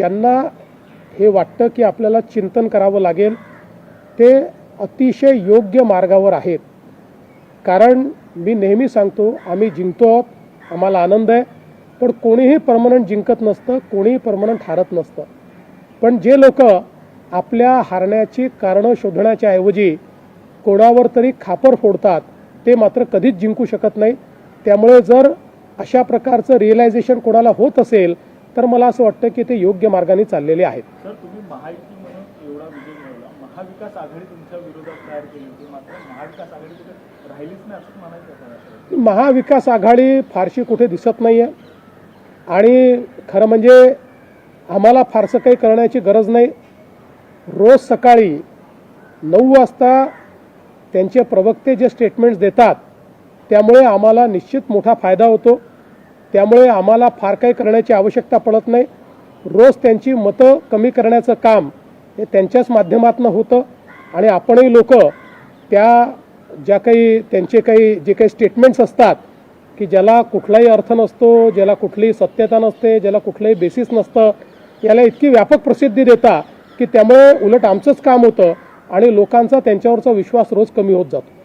ज्यांना हे वाटतं की आपल्याला चिंतन करावं लागेल ते अतिशय योग्य मार्गावर आहेत. कारण मी नेहमी सांगतो आम्ही जिंकतो आहोत आम्हाला आनंद आहे पण कोणीही परमनंट जिंकत नसतं कोणीही परमनंट हारत नसतं. पण जे लोक आपल्या हारण्याची कारणं शोधण्याच्या ऐवजी कोणावर तरी खापर फोडतात ते मात्र कधीच जिंकू शकत नाही. त्यामुळे जर अशा प्रकारचं रिअलायझेशन कोणाला होत असेल तर मला असं वाटतं की ते योग्य मार्गाने चाललेले आहेत? महाविकास आघाडी फारशी कुठे दिसत नाही आहे आणि खरं म्हणजे आम्हाला फारसं काही करण्याची गरज नाही. रोज सकाळी नऊ वाजता त्यांचे प्रवक्ते जे स्टेटमेंट्स देतात त्यामुळे आम्हाला निश्चित मोठा फायदा होतो. त्यामुळे आम्हाला फार काही करण्याची आवश्यकता पडत नाही. रोज त्यांची मतं कमी करण्याचं काम हे त्यांच्याच माध्यमातून होतं आणि आपणही लोक त्या ज्या काही त्यांचे काही जे काही स्टेटमेंट्स असतात की ज्याला कुठलाही अर्थ नसतो ज्याला कुठलीही सत्यता नसते ज्याला कुठलंही बेसिस नसतं याला इतकी व्यापक प्रसिद्धी देता की त्यामुळे उलट आमचंच काम होतं आणि लोकांचा त्यांच्यावरचा विश्वास रोज कमी होत जातो.